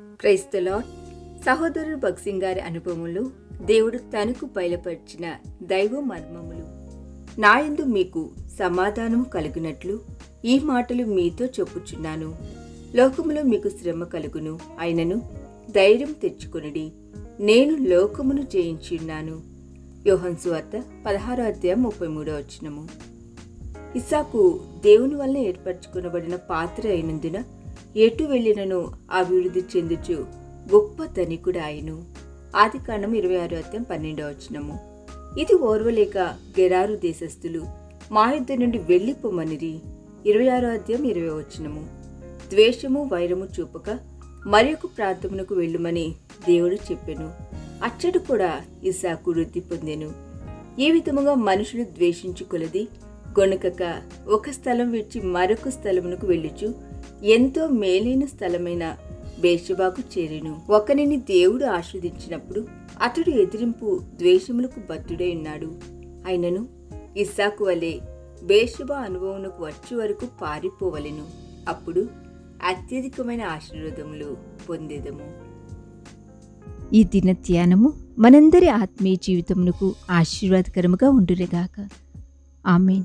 క్రైస్తలో సహోదరుడు భక్సింగ్ గారి అనుభవములు దేవుడు తనకు బయలుపరిచిన దైవ మర్మములు. నాయందు మీకు సమాధానము కలిగినట్లు ఈ మాటలు మీతో చెప్పుచున్నాను. లోకములో మీకు శ్రమ కలుగును అయినను ధైర్యం తెచ్చుకొనుడి. నేను లోకమును జయించున్నాను. యోహన్సు వార్త పదహారో అధ్యాయం ముప్పై మూడో వచ్చినము ఇస్సాకు దేవుని వల్ల ఏర్పరచుకునబడిన పాత్ర అయినందున ఎటు వెళ్ళినను అభివృద్ధి చెందుచు గొప్ప ధనికుడు ఆయను ఆది కాండం ఇరవై ఆరు అత్యం పన్నెండవ వచనము. ఇది ఓర్వలేక గెరారు దేశస్థులు మా యుద్ధ నుండి వెళ్ళిపోమనిరి. ఇరవై ఆరో అధ్యాయం ఇరవై వచనము. ద్వేషము వైరము చూపక మరొక ఒక ప్రాంతమునకు వెళ్ళుమని దేవుడు చెప్పెను. అచ్చడు కూడా ఇసాకు వృద్ధి పొందెను. ఈ విధముగా మనుషులు ద్వేషించుకొలది? గొనుకక ఒక స్థలం విడిచి మరొక స్థలమునకు వెళ్ళుచు. ఎంతో మేలైన స్థలమైన బేషబాకు చేరెను. ఒకనిని దేవుడు ఆస్వాదించినప్పుడు అతడు ఎదిరింపు ద్వేషములకు బద్దుడై ఉన్నాడు. అయినను ఇస్సాకు వలె బేషబా అనుభవమునకు వచ్చే వరకు పారిపోవలెను. అప్పుడు అత్యధికమైన ఆశీర్వాదములు పొందేదము. ఈ దిన ధ్యానము మనందరి ఆత్మీయ జీవితమునకు ఆశీర్వాదకరముగా ఉండురేగాక ఆమెన్.